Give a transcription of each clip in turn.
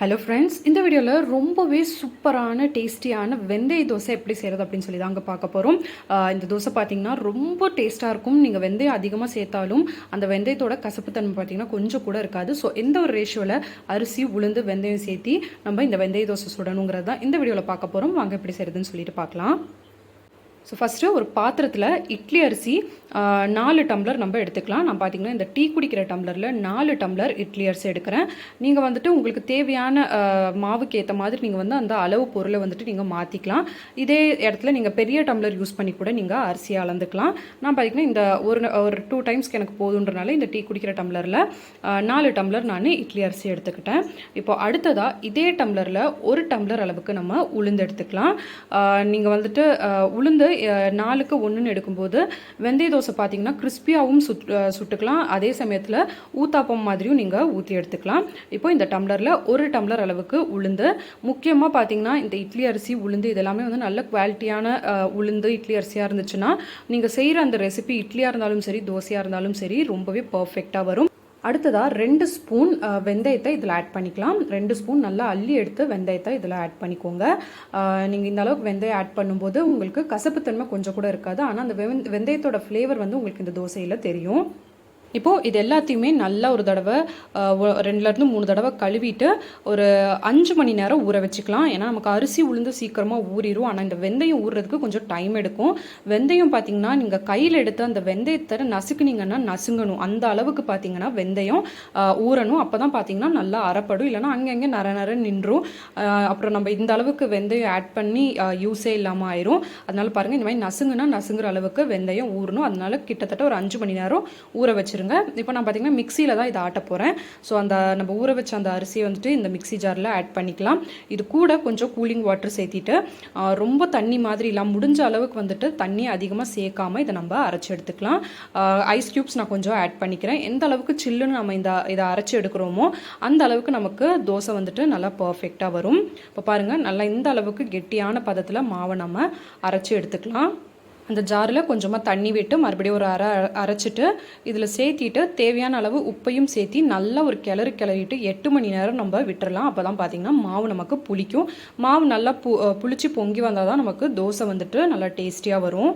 Hello friends இந்த வீடியோவில் ரொம்பவே சூப்பரான டேஸ்டியான வெந்தய தோசை எப்படி செய்கிறது அப்படின்னு சொல்லி தாங்க பார்க்க போகிறோம் இந்த தோசை பார்த்தீங்கன்னா ரொம்ப டேஸ்ட்டாக இருக்கும். நீங்கள் வெந்தயம் அதிகமாக சேர்த்தாலும் அந்த வெந்தயத்தோட கசப்புத்தன்மை பார்த்தீங்கன்னா கொஞ்சம் கூட இருக்காது. ஸோ எந்த ஒரு ரேஷியோவில் அரிசி உளுந்து வெந்தயம் சேர்த்தி நம்ம இந்த வெந்தய தோசை சுடணுங்கிறது தான் இந்த வீடியோவில் பார்க்க போகிறோம் வாங்க எப்படி செய்கிறதுன்னு சொல்லிட்டு பார்க்கலாம். ஸோ ஃபஸ்ட்டு ஒரு பாத்திரத்தில் இட்லி அரிசி நாலு டம்ளர் நம்ம எடுத்துக்கலாம். நான் பார்த்தீங்கன்னா இந்த டீ குடிக்கிற டம்ளரில் நாலு டம்ளர் இட்லி அரிசி எடுக்கிறேன். நீங்கள் வந்துட்டு உங்களுக்கு தேவையான மாவுக்கு ஏற்ற மாதிரி நீங்கள் வந்து அந்த அளவு பொருளை வந்துட்டு நீங்கள் மாற்றிக்கலாம் இதே இடத்துல நீங்கள் பெரிய டம்ளர் யூஸ் பண்ணி கூட நீங்கள் அரிசியை அளந்துக்கலாம். நான் பார்த்தீங்கன்னா இந்த ஒரு ஒரு டூ டைம்ஸ்க்கு எனக்கு போதுன்றனால இந்த டீ குடிக்கிற டம்ளரில் நாலு டம்ளர் நான் இட்லி அரிசி எடுத்துக்கிட்டேன். இப்போ அடுத்ததாக இதே டம்ளரில் ஒரு டம்ளர் அளவுக்கு நம்ம உளுந்து எடுத்துக்கலாம். நீங்கள் வந்துட்டு உளுந்து நாலுக்கு ஒன்றுன்னு எடுக்கும்போது வெந்தய தோசை பார்த்தீங்கன்னா கிறிஸ்பியாகவும் சுட் சுட்டுக்கலாம். அதே சமயத்தில் ஊத்தாப்பம் மாதிரியும் நீங்கள் ஊற்றி எடுத்துக்கலாம். இப்போ இந்த டம்ளரில் ஒரு டம்ளர் அளவுக்கு உளுந்து. முக்கியமாக பார்த்தீங்கன்னா இந்த இட்லி அரிசி உளுந்து இதெல்லாமே வந்து நல்ல குவாலிட்டியான உளுந்து இட்லி அரிசியாக இருந்துச்சுன்னா நீங்கள் செய்கிற அந்த ரெசிபி இட்லியாக இருந்தாலும் சரி தோசையாக இருந்தாலும் சரி ரொம்பவே பர்ஃபெக்டாக வரும். அடுத்ததாக ரெண்டு ஸ்பூன் வெந்தயத்தை இதில் ஆட் பண்ணிக்கலாம். ரெண்டு ஸ்பூன் நல்லா அள்ளி எடுத்து வெந்தயத்தை இதில் ஆட் பண்ணிக்கோங்க. நீங்கள் இந்த அளவுக்கு வெந்தயம் ஆட் பண்ணும்போது உங்களுக்கு கசப்புத்தன்மை கொஞ்சம் கூட இருக்காது. ஆனால் அந்த வெந்தயத்தோட ஃப்ளேவர் வந்து உங்களுக்கு இந்த தோசையில் தெரியும். இப்போது இது எல்லாத்தையுமே நல்லா ஒரு தடவை ரெண்டுலேருந்து மூணு தடவை கழுவிட்டு ஒரு அஞ்சு மணி நேரம் ஊற வச்சுக்கலாம். ஏன்னா நமக்கு அரிசி உளுந்து சீக்கிரமாக ஊறிடும் ஆனால் இந்த வெந்தயம் ஊறுறதுக்கு கொஞ்சம் டைம் எடுக்கும். வெந்தயம் பார்த்தீங்கன்னா நீங்கள் கையில் எடுத்து அந்த வெந்தயத்தை நசுக்குனீங்கன்னா நசுங்கணும். அந்த அளவுக்கு பார்த்தீங்கன்னா வெந்தயம் ஊறணும். அப்போ தான் பார்த்தீங்கன்னா நல்லா அறப்படும். இல்லைன்னா அங்கங்கே நர நர நின்றும். அப்புறம் நம்ம இந்த அளவுக்கு வெந்தயம் ஆட் பண்ணி யூஸே இல்லாமல் ஆயிரும். அதனால பாருங்கள் இந்த மாதிரி நசுங்குனா நசுங்குற அளவுக்கு வெந்தயம் ஊறணும். அதனால கிட்டத்தட்ட ஒரு அஞ்சு மணி நேரம் ஊற வச்சுருங்க இப்போ நான் பார்த்தீங்கன்னா மிக்சியில் தான் இதை ஆட்ட போகிறேன் ஸோ அந்த நம்ம ஊற வச்ச அந்த அரிசியை வந்துட்டு இந்த மிக்ஸி ஜாரில் ஆட் பண்ணிக்கலாம். இது கூட கொஞ்சம் கூலிங் வாட்டர் சேர்த்திட்டு ரொம்ப தண்ணி மாதிரி இல்லாமல் முடிஞ்ச அளவுக்கு வந்துட்டு தண்ணி அதிகமாக சேர்க்காமல் இதை நம்ம அரைச்சி எடுத்துக்கலாம். ஐஸ் க்யூப்ஸ் நான் கொஞ்சம் ஆட் பண்ணிக்கிறேன். எந்த அளவுக்கு சில்லுன்னு நம்ம இந்த இதை அரைச்சி எடுக்கிறோமோ அந்த அளவுக்கு நமக்கு தோசை வந்துட்டு நல்லா பர்ஃபெக்டாக வரும். இப்போ பாருங்கள் நல்லா இந்த அளவுக்கு கெட்டியான பதத்தில் மாவை நம்ம அரைச்சி எடுத்துக்கலாம். அந்த ஜாரில் கொஞ்சமாக தண்ணி விட்டு மறுபடியும் ஒரு அரை அரைச்சிட்டு இதில் சேர்த்திட்டு தேவையான அளவு உப்பையும் சேர்த்தி நல்லா ஒரு கிளறு கிளறிட்டு எட்டு மணி நேரம் நம்ம விட்டுறலாம். அப்போ தான் பார்த்தீங்கன்னா மாவு நமக்கு புளிக்கும். மாவு நல்லா பு புளிச்சு பொங்கி வந்தால் தான் நமக்கு தோசை வந்துட்டு நல்லா டேஸ்டியாக வரும்.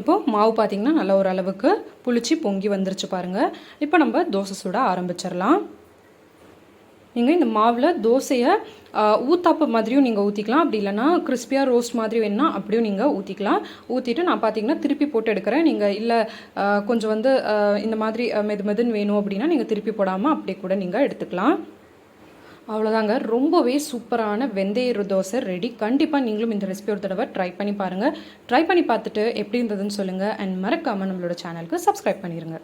இப்போது மாவு பார்த்தீங்கன்னா நல்ல ஒரு அளவுக்கு புளிச்சு பொங்கி வந்துருச்சு பாருங்கள் இப்போ நம்ம தோசை சுட ஆரம்பிச்சிடலாம். நீங்கள் இந்த மாவில் தோசையை ஊத்தாப்பு மாதிரியும் நீங்கள் ஊற்றிக்கலாம் அப்படி இல்லைன்னா கிறிஸ்பியாக ரோஸ்ட் மாதிரி வேணுன்னா அப்படியும் நீங்கள் ஊற்றிக்கலாம் ஊற்றிட்டு நான் பார்த்தீங்கன்னா திருப்பி போட்டு எடுக்கிறேன். நீங்கள் இல்லை கொஞ்சம் வந்து இந்த மாதிரி மெது மெதுன்னு வேணும் அப்படின்னா நீங்கள் திருப்பி போடாமல் அப்படியே கூட நீங்கள் எடுத்துக்கலாம். அவ்வளோதாங்க ரொம்பவே சூப்பரான வெந்தய தோசை ரெடி. கண்டிப்பாக நீங்களும் இந்த ரெசிபி ஒரு தடவை ட்ரை பண்ணி பாருங்கள் ட்ரை பண்ணி பார்த்துட்டு எப்படி இருந்ததுன்னு சொல்லுங்கள் அண்ட் மறக்காமல் நம்மளோட சேனலுக்கு சப்ஸ்கிரைப் பண்ணிடுங்க